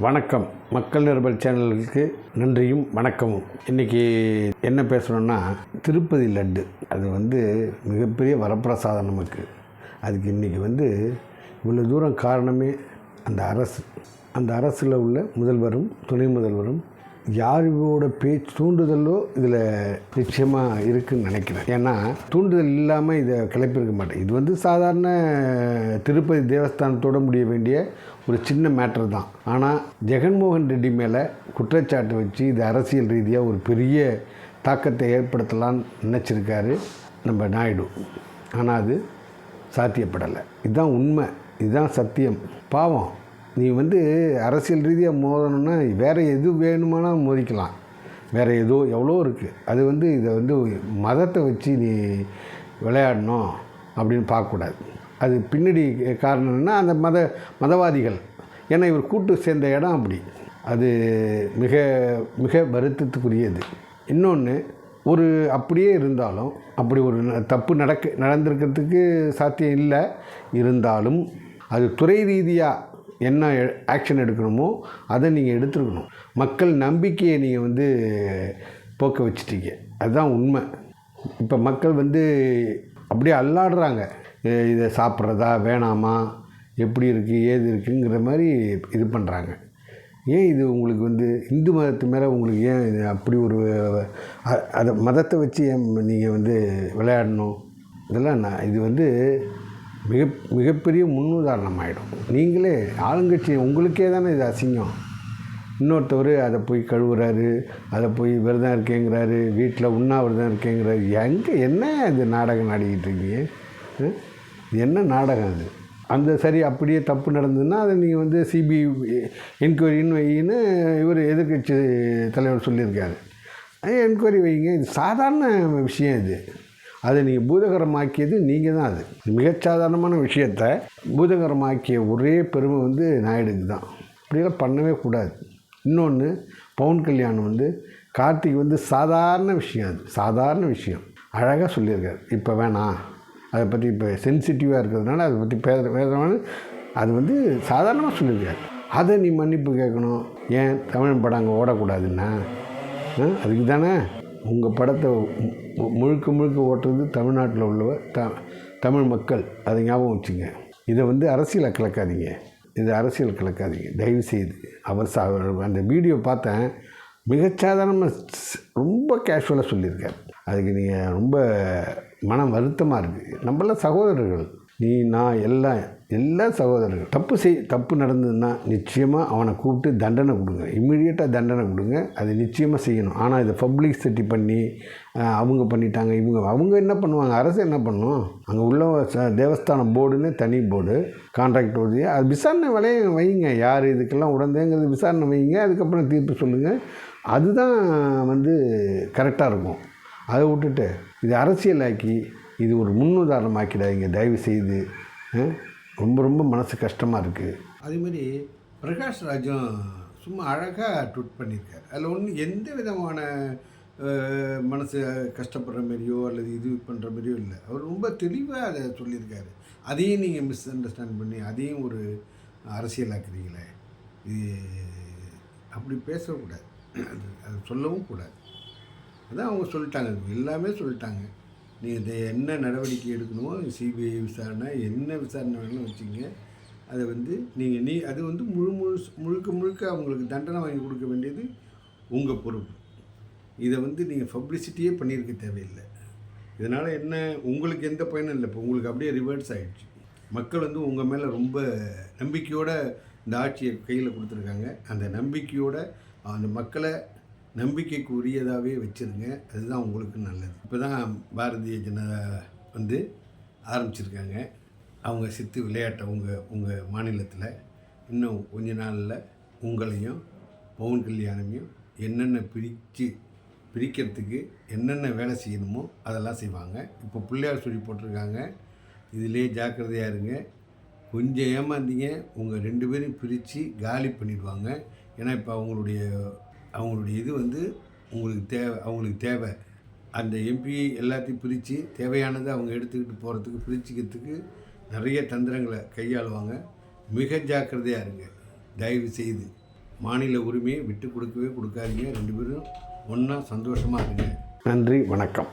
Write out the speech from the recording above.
வணக்கம். மக்கள் நிருபல் சேனலுக்கு நன்றியும் வணக்கமும். இன்றைக்கி என்ன பேசணும்னா திருப்பதி லட்டு. அது வந்து மிகப்பெரிய வரப்பிரசாதம் நமக்கு. அதுக்கு இன்றைக்கி வந்து இவ்வளோ தூரம் காரணமே அந்த அரசு. அந்த அரசில் உள்ள முதல்வரும் துணை முதல்வரும் யாரோட பேச்சு தூண்டுதலோ இதில் நிச்சயமாக இருக்குன்னு நினைக்கிறேன். ஏன்னா தூண்டுதல் இல்லாமல் இதை கிளப்பியிருக்க மாட்டேன். இது வந்து சாதாரண திருப்பதி தேவஸ்தானத்தோட முடிய வேண்டிய ஒரு சின்ன மேட்டர் தான். ஆனால் ஜெகன்மோகன் ரெட்டி மேலே குற்றச்சாட்டு வச்சு இது அரசியல் ரீதியாக ஒரு பெரிய தாக்கத்தை ஏற்படுத்தலான்னு நினச்சிருக்காரு நம்ம நாயுடு. ஆனால் அது சாத்தியப்படலை. இதுதான் உண்மை. இதுதான் சத்தியம். பாவம். நீ வந்து அரசியல் ரீதியாக மோதணும்னா வேறு எது வேணுமானா மோதிக்கலாம். வேறு ஏதோ எவ்வளோ இருக்குது அது வந்து இதை வந்து மதத்தை வச்சு நீ விளையாடணும் அப்படின்னு பார்க்கக்கூடாது. அது பின்னாடி காரணம் என்னன்னா அந்த மத மதவாதிகள். ஏன்னா இவர் கூட்டு சேர்ந்த இடம் அப்படி. அது மிக மிக வருத்தத்துக்குரியது. இன்னொன்று ஒரு அப்படியே இருந்தாலும் அப்படி ஒரு தப்பு நடக்க நடந்திருக்கிறதுக்கு சாத்தியம் இல்லை. இருந்தாலும் அது துறை ரீதியாக என்ன ஆக்ஷன் எடுக்கணுமோ அதை நீங்கள் எடுத்துருக்கணும். மக்கள் நம்பிக்கையை நீங்கள் வந்து போக்க வச்சிட்டீங்க. அதுதான் உண்மை. இப்போ மக்கள் வந்து அப்படியே அல்லாடுறாங்க. இதை சாப்பிட்றதா வேணாமா எப்படி இருக்குது ஏது இருக்குங்கிற மாதிரி இது பண்ணுறாங்க ஏன் இது உங்களுக்கு வந்து இந்து மதத்து மேலே உங்களுக்கு ஏன் இது அப்படி ஒரு அதை மதத்தை வச்சு ஏன் நீங்கள் வந்து விளையாடணும்? இதெல்லாம் நான் இது வந்து மிக மிகப்பெரிய முன்னுதாரணம் ஆகிடும் நீங்களே ஆளுங்கட்சி உங்களுக்கே தானே இது அசிங்கம். இன்னொருத்தவர் அதை போய் கழுவுறாரு அதை போய் விரதம் இருக்கேங்கிறாரு வீட்டில் உண்ணாவிரதம் இருக்கேங்கிறாரு. எங்கே என்ன இது நாடகம் நாடிக்கிட்டு இருக்கீங்க? என்ன நாடகம் அது? அந்த சரி அப்படியே தப்பு நடந்ததுன்னா அதை நீங்கள் வந்து சிபிஐ என்கொயரின்னு வைன்னு இவர் எதிர்க்கட்சி தலைவர் சொல்லியிருக்காரு. என்கொயரி வைங்க? இது சாதாரண விஷயம் இது. அதை நீங்கள் பூதகரமாக்கியது நீங்கள் தான் அது. மிகச்சாதாரணமான விஷயத்த பூதகரமாக்கிய ஒரே பெருமை வந்து நாயுடுக்கு தான். இப்படியெல்லாம் பண்ணவே கூடாது. இன்னொன்று பவுன் கல்யாணம் வந்து கார்த்திக் வந்து சாதாரண விஷயம் அது. சாதாரண விஷயம். அழகாக சொல்லியிருக்காரு. இப்போ வேணாம் அதை பற்றி இப்போ சென்சிட்டிவாக இருக்கிறதுனால அதை பற்றி பேச பேசுகிறவனு அது வந்து சாதாரணமாக சொல்லியிருக்காரு. அதை நீ மன்னிப்பு கேட்கணும். ஏன் தமிழ் படம் அங்கே ஓடக்கூடாதுன்னா? ஆ, அதுக்கு தானே உங்கள் படத்தை மு- முழுக்க முழுக்க ஓட்டுறது தமிழ்நாட்டில் உள்ளவ த தமிழ் மக்கள். அதை ஞாபகம் வச்சுங்க. இதை வந்து அரசியலை கலக்காதீங்க இது அரசியல் கலக்காதீங்க தயவு செய்து அவர் சா அந்த வீடியோ பார்த்தேன். மிகச்சாதாரணமாக ரொம்ப கேஷுவலாக சொல்லியிருக்கார். அதுக்கு நீங்கள் ரொம்ப மனம் வருத்தமாக இருக்குது நம்மளாம் சகோதரர்கள் நீ நான் எல்லாம் எல்லா சகோதரர்கள் தப்பு செய் தப்பு நடந்ததுன்னா நிச்சயமாக அவனை கூப்பிட்டு தண்டனை கொடுங்க. இம்மிடியேட்டாக தண்டனை கொடுங்க. அது நிச்சயமாக செய்யணும். ஆனால் இதை பப்ளிக் செட்டி பண்ணி அவங்க பண்ணிட்டாங்க இவங்க அவங்க என்ன பண்ணுவாங்க? அரசு என்ன பண்ணும்? அங்கே உள்ள தேவஸ்தானம் போர்டுன்னு தனி போர்டு கான்ட்ராக்ட் ஓடி அது விசாரணை வலைய வைங்க. யார் இதுக்கெல்லாம் உடந்தேங்கிறது விசாரணை வைங்க. அதுக்கப்புறம் தீர்ப்பு சொல்லுங்கள் அதுதான் வந்து கரெக்டாக இருக்கும். அதை விட்டுட்டு இது அரசியலாக்கி இது ஒரு முன்னுதாரணமாக்கிடாதீங்க. தயவு செய்து ரொம்ப ரொம்ப மனசு கஷ்டமாக இருக்குது அதேமாதிரி பிரகாஷ் ராஜும் சும்மா அழகாக ட்விட் பண்ணியிருக்காரு. அதில் ஒன்றும் எந்த விதமான மனசு கஷ்டப்படுற மாதிரியோ அல்லது இது பண்ணுற மாதிரியோ இல்லை. அவர் ரொம்ப தெளிவாக அதை சொல்லியிருக்காரு. அதையும் நீங்கள் மிஸ் அண்டர்ஸ்டாண்ட் பண்ணி அதையும் ஒரு அரசியலாக்குறீங்களே. இது அப்படி பேசக்கூடாது அது அது சொல்லவும் கூடாது. அதான் அவங்க சொல்லிட்டாங்க. எல்லாமே சொல்லிட்டாங்க. நீங்கள் இதை என்ன நடவடிக்கை எடுக்கணுமோ சிபிஐ விசாரணை என்ன விசாரணை வேணாலும் வச்சுங்க அதை வந்து நீங்கள் நீ அது வந்து முழு முழு முழுக்க முழுக்க அவங்களுக்கு தண்டனை வாங்கி கொடுக்க வேண்டியது உங்கள் பொறுப்பு. இதை வந்து நீங்கள் பப்ளிசிட்டியே பண்ணியிருக்க தேவையில்லை. இதனால் என்ன உங்களுக்கு எந்த பயனும் இல்லை. இப்போ உங்களுக்கு அப்படியே ரிவர்ஸ் ஆகிடுச்சு மக்கள் வந்து உங்கள் மேலே ரொம்ப நம்பிக்கையோடு இந்த ஆட்சியை கையில் கொடுத்துருக்காங்க. அந்த நம்பிக்கையோடு அந்த மக்களை நம்பிக்கைக்கு உரியதாகவே வச்சுருங்க. அதுதான் உங்களுக்கு நல்லது. இப்போ தான் பாரதிய ஜனதா வந்து ஆரம்பிச்சிருக்காங்க. அவங்க சித்து விளையாட்டை உங்கள் உங்கள் மாநிலத்தில் இன்னும் கொஞ்ச நாளில் உங்களையும் பவன் கல்யாணமையும் என்னென்ன பிரித்து பிரிக்கிறதுக்கு என்னென்ன வேலை செய்யணுமோ அதெல்லாம் செய்வாங்க. இப்போ பிள்ளையார் சொல்லி போட்டிருக்காங்க. இதிலே ஜாக்கிரதையாக இருங்க. கொஞ்சம் ஏமாந்தீங்க. உங்கள் ரெண்டு பேரையும் பிரித்து காலி பண்ணிடுவாங்க. ஏன்னா இப்போ அவங்களுடைய அவங்களுடைய இது வந்து உங்களுக்கு தேவை அவங்களுக்கு தேவை. அந்த எம்பி எல்லாத்தையும் பிரித்து தேவையானதை அவங்க எடுத்துக்கிட்டு போகிறதுக்கு பிரிச்சுக்கிறதுக்கு நிறைய தந்திரங்களை கையாளுவாங்க. மிக ஜாக்கிரதையாக இருங்க. தயவு செய்து மாநில உரிமையை விட்டு கொடுக்கவே கொடுக்காதீங்க. ரெண்டு பேரும் ஒன்றா சந்தோஷமாக இருங்க. நன்றி வணக்கம்.